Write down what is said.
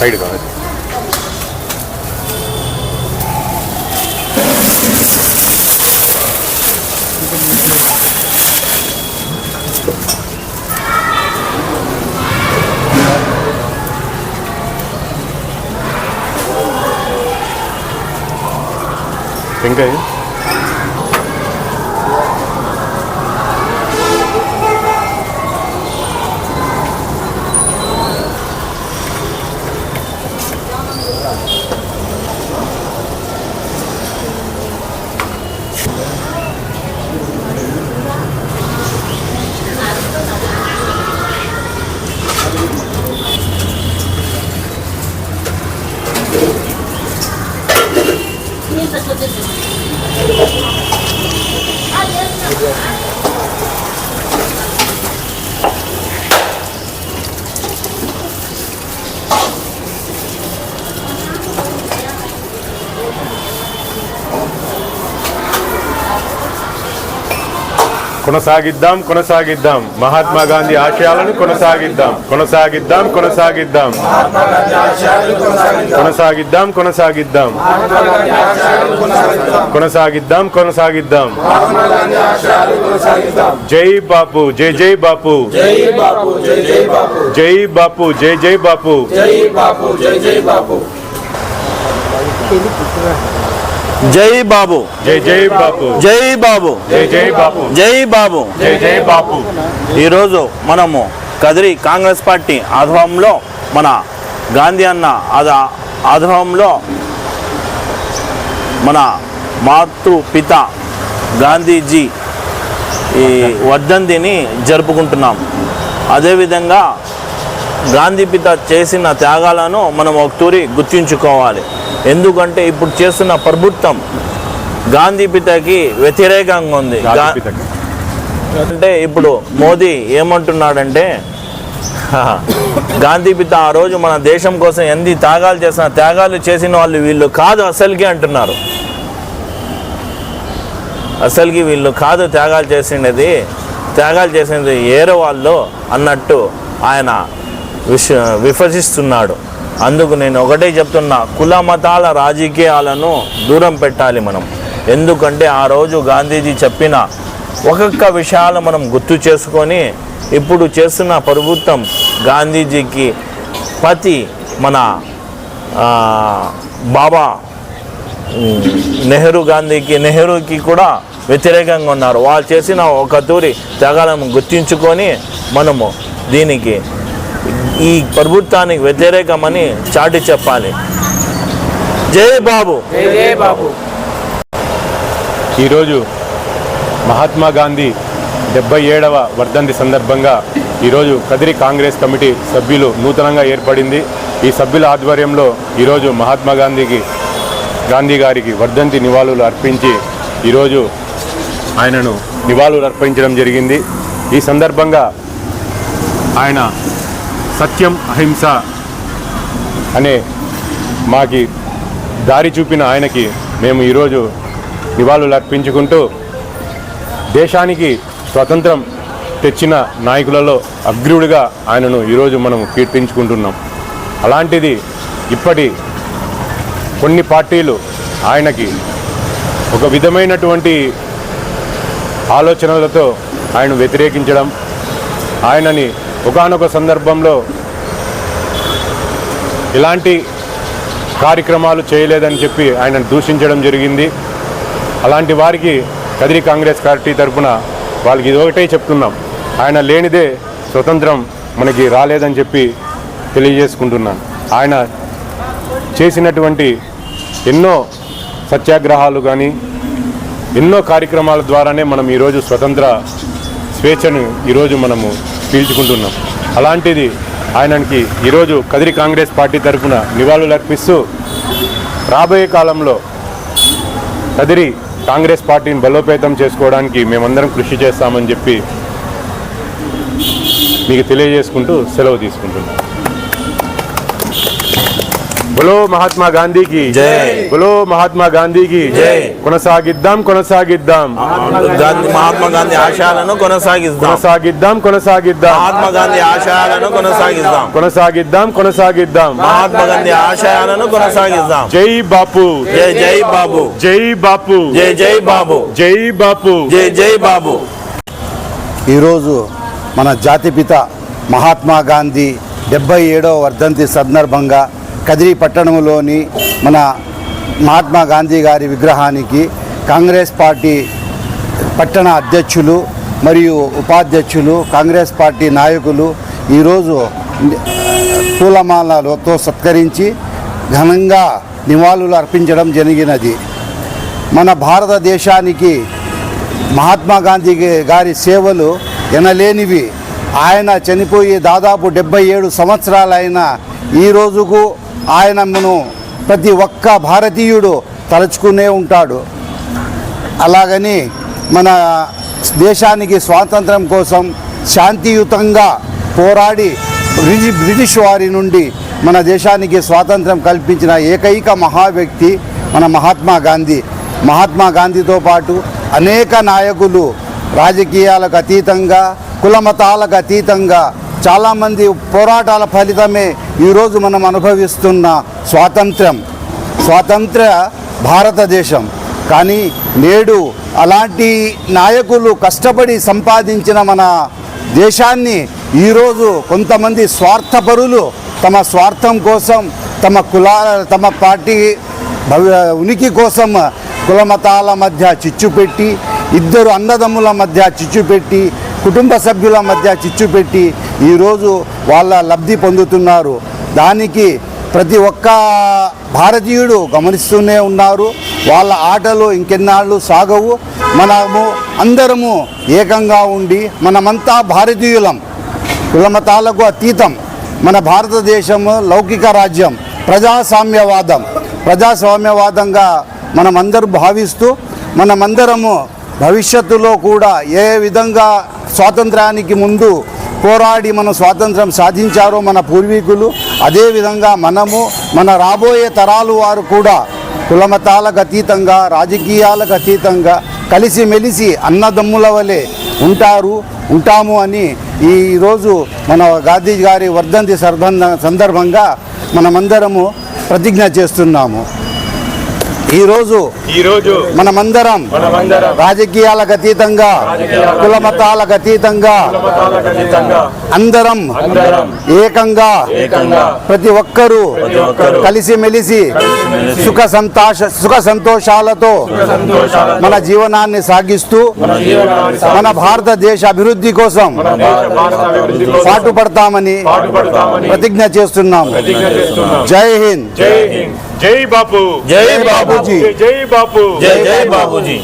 Side का எங்கே కొనసాగిద్దాం కొనసాగిద్దాం. మహాత్మా గాంధీ ఆశయాలను కొనసాగిద్దాం. కొనసాగిద్దాం కొనసాగిద్దాం. కొనసాగిద్దాం కొనసాగిద్దాం. కొనసాగిద్దాం కొనసాగిద్దాం. జై బాపు జై జై బాపు. జై బాపు జై జై బాపు. జై బాపు జై జై బాపు. జై బాపు జై జై బాపు జై బాబు. జై జై బాబు. జై బాబు. జై జై బాపు ఈరోజు మనము కదిరి కాంగ్రెస్ పార్టీ ఆధ్వర్యంలో మన గాంధీ అన్న ఆద ఆధ్వర్యంలో మన మాతృ పిత గాంధీజీ ఈ వర్ధంతిని జరుపుకుంటున్నాం. అదేవిధంగా గాంధీ పిత చేసిన త్యాగాలను మనం ఒక తూరి గుర్తించుకోవాలి. ఎందుకంటే ఇప్పుడు చేస్తున్న ప్రభుత్వం గాంధీ పితకి వ్యతిరేకంగా ఉంది. అంటే ఇప్పుడు మోదీ ఏమంటున్నాడంటే "హహ, గాంధీ పిత ఆ రోజు మన దేశం కోసం ఎన్ని త్యాగాలు చేసిన త్యాగాలు చేసిన వాళ్ళు వీళ్ళు కాదు అసలుకి అంటున్నారు. అసలుకి వీళ్ళు కాదు త్యాగాలు చేసినది త్యాగాలు చేసినది ఏరే వాళ్ళు అన్నట్టు ఆయన విష విభజిస్తున్నాడు అందుకు నేను ఒకటే చెప్తున్నా కుల మతాల రాజకీయాలను దూరం పెట్టాలి మనం. ఎందుకంటే ఆ రోజు గాంధీజీ చెప్పిన ఒక్కొక్క విషయాలు మనం గుర్తు చేసుకొని ఇప్పుడు చేస్తున్న ప్రభుత్వం గాంధీజీకి పతి మన బాబా నెహ్రూ గాంధీకి నెహ్రూకి కూడా వ్యతిరేకంగా ఉన్నారు. వాళ్ళు చేసిన ఒక తూరి త్యాగాలను గుర్తించుకొని మనము దీనికి ఈ ప్రభుత్వానికి వ్యతిరేకమని చాటి చెప్పాలి. జై బాబు. ఈరోజు మహాత్మా గాంధీ డెబ్బై ఏడవ వర్ధంతి సందర్భంగా ఈరోజు కదిరి కాంగ్రెస్ కమిటీ సభ్యులు నూతనంగా ఏర్పడింది. ఈ సభ్యుల ఆధ్వర్యంలో ఈరోజు మహాత్మా గాంధీకి గాంధీ గారికి వర్ధంతి నివాళులు అర్పించి ఈరోజు ఆయనను నివాళులు అర్పించడం జరిగింది. ఈ సందర్భంగా ఆయన సత్యం అహింస అనే మాకి దారి చూపిన ఆయనకి మేము ఈరోజు నివాళులు అర్పించుకుంటూ దేశానికి స్వతంత్రం తెచ్చిన నాయకులలో అగ్రుడిగా ఆయనను ఈరోజు మనం కీర్తించుకుంటున్నాం. అలాంటిది ఇప్పటి కొన్ని పార్టీలు ఆయనకి ఒక విధమైనటువంటి ఆలోచనలతో ఆయన వ్యతిరేకించడం ఆయనని ఒకానొక సందర్భంలో ఇలాంటి కార్యక్రమాలు చేయలేదని చెప్పి ఆయనను దూషించడం జరిగింది. అలాంటి వారికి కదిరి కాంగ్రెస్ పార్టీ తరఫున వాళ్ళకి ఇది ఒకటే చెప్తున్నాం. ఆయన లేనిదే స్వతంత్రం మనకి రాలేదని చెప్పి తెలియజేసుకుంటున్నాను ఆయన చేసినటువంటి ఎన్నో సత్యాగ్రహాలు కానీ ఎన్నో కార్యక్రమాల ద్వారానే మనం ఈరోజు స్వతంత్ర స్వేచ్ఛను ఈరోజు మనము పీల్చుకుంటున్నాం. అలాంటిది ఆయనకి ఈరోజు కదిరి కాంగ్రెస్ పార్టీ తరఫున నివాళులు అర్పిస్తూ రాబోయే కాలంలో కదిరి కాంగ్రెస్ పార్టీని బలోపేతం చేసుకోవడానికి మేమందరం కృషి చేస్తామని చెప్పి మీకు తెలియజేసుకుంటూ సెలవు తీసుకుంటున్నాం. బులో మహాత్మా గాంధీకి. జై. బులో మహాత్మా గాంధీకి. జై. కొనసాగిద్దాం కొనసాగిద్దాం. గాంధీ మహాత్మా గాంధీ ఆశయాలను కొనసాగిస్తాం కొనసాగిద్దాం కొనసాగిద్దాం. మహాత్మా గాంధీ ఆశయాలను కొనసాగిస్తాం కొనసాగిద్దాం కొనసాగిద్దాం. మహాత్మా గాంధీ ఆశయాలను కొనసాగిస్తాం జై బాపు. జై జై బాబు. జై బాపు. జై జై బాబు. జై బాపు. జై జై బాబు. ఈరోజు మన జాతిపిత మహాత్మా గాంధీ డెబ్బై ఏడవ వర్ధంతి సందర్భంగా కదిరి పట్టణంలోని మన మహాత్మా గాంధీ గారి విగ్రహానికి కాంగ్రెస్ పార్టీ పట్టణ అధ్యక్షులు మరియు ఉపాధ్యక్షులు కాంగ్రెస్ పార్టీ నాయకులు ఈరోజు పూలమాలతో సత్కరించి ఘనంగా నివాళులు అర్పించడం జరిగినది. మన భారతదేశానికి మహాత్మా గాంధీ గారి సేవలు ఎనలేనివి. ఆయన చనిపోయి దాదాపు డెబ్బై ఏడు సంవత్సరాలైన ఈ రోజుకు ఆయనను ప్రతి ఒక్క భారతీయుడు తలుచుకునే ఉంటాడు. అలాగని మన దేశానికి స్వాతంత్రం కోసం శాంతియుతంగా పోరాడి బ్రిటి- బ్రిటిష్ వారి నుండి మన దేశానికి స్వాతంత్రం కల్పించిన ఏకైక మహా వ్యక్తి మన మహాత్మా గాంధీ. మహాత్మా గాంధీతో పాటు అనేక నాయకులు రాజకీయాలకు అతీతంగా కులమతాలకు అతీతంగా చాలామంది పోరాటాల ఫలితమే ఈరోజు మనం అనుభవిస్తున్న స్వాతంత్రం స్వాతంత్ర భారతదేశం. కానీ నేడు అలాంటి నాయకులు కష్టపడి సంపాదించిన మన దేశాన్ని ఈరోజు కొంతమంది స్వార్థపరులు తమ స్వార్థం కోసం తమ కులాల తమ పార్టీ భవి ఉనికి కోసం కులమతాల మధ్య చిచ్చు పెట్టి ఇద్దరు అన్నదమ్ముల మధ్య చిచ్చు పెట్టి కుటుంబ సభ్యుల మధ్య చిచ్చు పెట్టి ఈరోజు వాళ్ళ లబ్ధి పొందుతున్నారు. దానికి ప్రతి ఒక్క భారతీయుడు గమనిస్తూనే ఉన్నారు. వాళ్ళ ఆటలు ఇంకెన్నాళ్ళు సాగవు. మనము అందరము ఏకంగా ఉండి మనమంతా భారతీయులం. కులమతాలకు అతీతం. మన భారతదేశము లౌకిక రాజ్యం ప్రజాస్వామ్యవాదం. ప్రజాస్వామ్యవాదంగా మనమందరూ భావిస్తూ మనమందరము భవిష్యత్తులో కూడా ఏ విధంగా స్వాతంత్రానికి ముందు పోరాడి మనం స్వాతంత్రం సాధించారో మన పూర్వీకులు అదేవిధంగా మనము మన రాబోయే తరాలు వారు కూడా కులమతాలకు అతీతంగా రాజకీయాలకు అతీతంగా కలిసిమెలిసి అన్నదమ్ముల వలె ఉంటారు ఉంటాము అని ఈరోజు మన గాంధీ గారి వర్ధంతి సందర్భంగా మనమందరము ప్రతిజ్ఞ చేస్తున్నాము. ఈరోజు ఈరోజు మనమందరం రాజకీయాలకు అతీతంగా కులమతాలకు అతీతంగా అందరం ఏకంగా ప్రతి ఒక్కరూ కలిసిమెలిసి సుఖ సంతోష సుఖ సంతోషాలతో మన జీవనాన్ని సాగిస్తూ మన భారతదేశ అభివృద్ధి కోసం పాటుపడతామని ప్రతిజ్ఞ చేస్తున్నాం. జై హింద్. జై హింద్ జై బాపు జై బాబూజీ జై బాపు జై జై బాబూజీ